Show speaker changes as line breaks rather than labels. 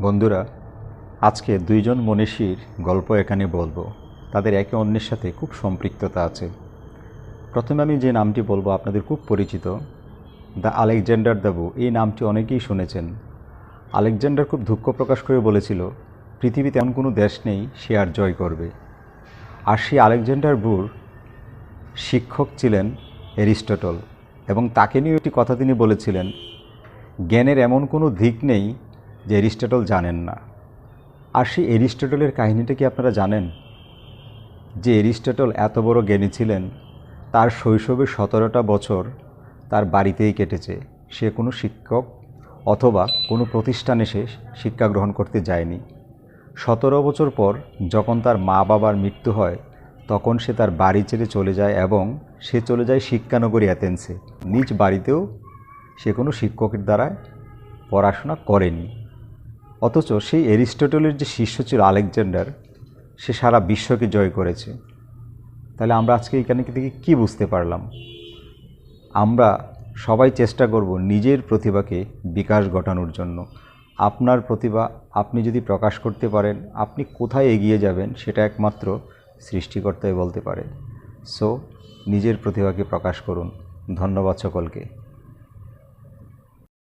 বন্ধুরা, আজকে দুইজন মনীষীর গল্প এখানে বলব। তাদের একে অন্যের সাথে খুব সম্পৃক্ততা আছে। প্রথমে আমি যে নামটি বলব আপনাদের খুব পরিচিত, দ্য আলেকজান্ডার দ্য বু। এই নামটি অনেকেই শুনেছেন। আলেকজান্ডার খুব দুঃখ প্রকাশ করে বলেছিল, পৃথিবীতে এমন কোনো দেশ নেই, সে আর জয় করবে। আর সেই আলেকজান্ডার বুর শিক্ষক ছিলেন অ্যারিস্টটল এবং তাকে নিয়ে একটি কথা তিনি বলেছিলেন, জ্ঞানের এমন কোনো দিক নেই যে অ্যারিস্টটল জানেন না। আর সেই অ্যারিস্টটলের কাহিনীটা কি আপনারা জানেন? যে অ্যারিস্টটল এত বড় জ্ঞানী ছিলেন, তার শৈশবের সতেরোটা বছর তার বাড়িতেই কেটেছে। সে কোনো শিক্ষক অথবা কোনো প্রতিষ্ঠানে সে শিক্ষা গ্রহণ করতে যায়নি। সতেরো বছর পর যখন তার মা বাবার মৃত্যু হয়, তখন সে তার বাড়ি ছেড়ে চলে যায় এবং সে চলে যায় শিক্ষানগরী অ্যাথেন্সে। নিজ বাড়িতেও সে কোনো শিক্ষকের দ্বারা পড়াশোনা করেনি। অথচ সেই অ্যারিস্টটলের যে শিষ্য ছিল আলেকজান্ডার, সে সারা বিশ্বকে জয় করেছে। তাহলে আমরা আজকে এখানে থেকে কী বুঝতে পারলাম? আমরা সবাই চেষ্টা করব নিজের প্রতিভাকে বিকাশ ঘটানোর জন্য। আপনার প্রতিভা আপনি যদি প্রকাশ করতে পারেন, আপনি কোথায় এগিয়ে যাবেন সেটা একমাত্র সৃষ্টিকর্তাই বলতে পারে। সো নিজের প্রতিভাকে প্রকাশ করুন। ধন্যবাদ সকলকে।